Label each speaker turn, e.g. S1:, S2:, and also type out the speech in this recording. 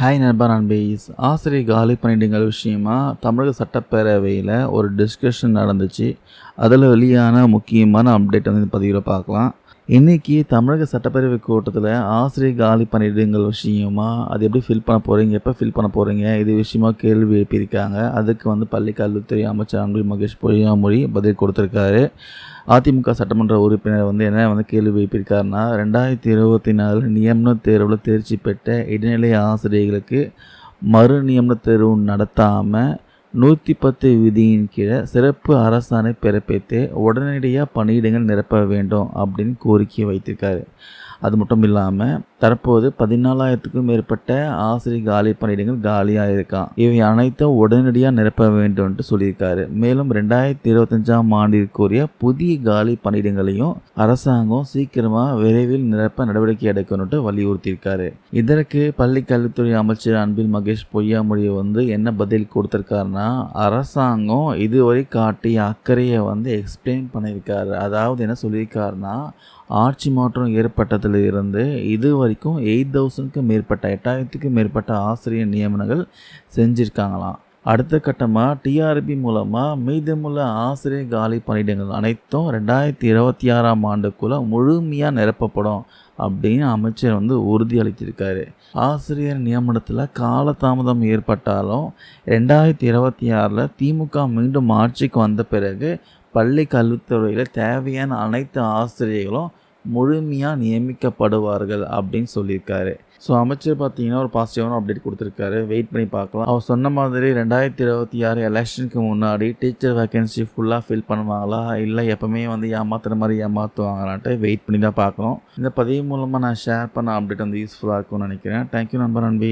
S1: Hi நண்பா நண்பீஸ் ஆசிரியர் காலி பண்ணிட்டுங்கிற விஷயமா தமிழக சட்டப்பேரவையில் ஒரு டிஸ்கஷன் நடந்துச்சு. அதில் வெளியான முக்கியமான அப்டேட் வந்து இந்த பதிவில் பார்க்கலாம். இன்றைக்கி தமிழக சட்டப்பேரவை கூட்டத்தில் ஆசிரியர் காலி பணியிடங்கள் விஷயமா அது எப்படி ஃபில் பண்ண போகிறீங்க எப்போ ஃபில் பண்ண போகிறீங்க இது விஷயமா கேள்வி எழுப்பியிருக்காங்க. அதுக்கு வந்து பள்ளி கல்வித்துறை அமைச்சர் அன்பில் மகேஷ் பொய்யாமொழி பதில் கொடுத்துருக்காரு. அதிமுக சட்டமன்ற உறுப்பினர் வந்து என்ன வந்து கேள்வி எழுப்பியிருக்காருன்னா ரெண்டாயிரத்தி இருபத்தி நாலு நியமன தேர்வில் தேர்ச்சி பெற்ற இடைநிலை ஆசிரியர்களுக்கு மறு நியமன தேர்வு நடத்தாமல் நூற்றி பத்து விதியின் கீழே சிறப்பு அரசாணை பிறப்பித்து உடனடியாக பணியிடங்கள் நிரப்ப வேண்டும் அப்படின்னு கோரிக்கை வைத்திருக்காரு. அது மட்டும் இல்லாமல் தற்போது பதினாலாயிரத்துக்கும் மேற்பட்ட ஆசிரியர் காலி பணியிடங்கள் காலியாக இருக்கான் இவை அனைத்தும் உடனடியாக நிரப்ப வேண்டும் சொல்லியிருக்காரு. மேலும் ரெண்டாயிரத்தி இருபத்தஞ்சாம் ஆண்டிற்குரிய புதிய காலி பணியிடங்களையும் அரசாங்கம் சீக்கிரமாக விரைவில் நிரப்ப நடவடிக்கை எடுக்கணும்ட்டு வலியுறுத்தியிருக்காரு. இதற்கு பள்ளி கல்வித்துறை அமைச்சர் அன்பில் மகேஷ் பொய்யாமொழி வந்து என்ன பதில் கொடுத்துருக்காருன்னா அரசாங்கம் இதுவரை காட்டிய அக்கறையை வந்து எக்ஸ்பிளைன் பண்ணியிருக்காரு. அதாவது என்ன சொல்லியிருக்காருன்னா ஆட்சி மாற்றம் ஏற்பட்டதில் இருந்து இது வரைக்கும் எயிட் தௌசண்ட்க்கு மேற்பட்ட எட்டாயிரத்துக்கும் மேற்பட்ட ஆசிரியர் நியமனங்கள் செஞ்சுருக்காங்களாம். அடுத்த கட்டமாக டிஆர்பி மூலமாக மீதமுள்ள ஆசிரியர் காலி பணியிடங்கள் அனைத்தும் ரெண்டாயிரத்தி இருபத்தி ஆறாம் ஆண்டுக்குள்ளே முழுமையாக நிரப்பப்படும் அப்படின்னு அமைச்சர் வந்து உறுதியளித்திருக்காரு ஆசிரியர் நியமனத்தில் காலதாமதம் ஏற்பட்டாலும் ரெண்டாயிரத்தி இருபத்தி ஆறில் திமுக மீண்டும் ஆட்சிக்கு வந்த பிறகு பள்ளி கல்வித்துறையில் தேவையான அனைத்து ஆசிரியர்களும் முழுமையாக நியமிக்கப்படுவார்கள் அப்படின்னு சொல்லியிருக்காரு. ஸோ அமைச்சர் பார்த்தீங்கன்னா ஒரு பாசிட்டிவான அப்டேட் கொடுத்துருக்காரு. வெயிட் பண்ணி பார்க்கலாம். அவர் சொன்ன மாதிரி ரெண்டாயிரத்தி இருபத்தி ஆறு எலெக்ஷனுக்கு முன்னாடி டீச்சர் வேகன்சி ஃபுல்லாக ஃபில் பண்ணுவாங்களா? இல்லை எப்போவுமே வந்து ஏமாத்துற மாதிரி ஏமாற்றுவாங்களான்ட்டு வெயிட் பண்ணி தான் பார்க்கணும். இந்த பதிவு மூலமாக நான் ஷேர் பண்ண அப்டேட் வந்து யூஸ்ஃபுல்லாக இருக்கும்னு நினைக்கிறேன். Thank you number and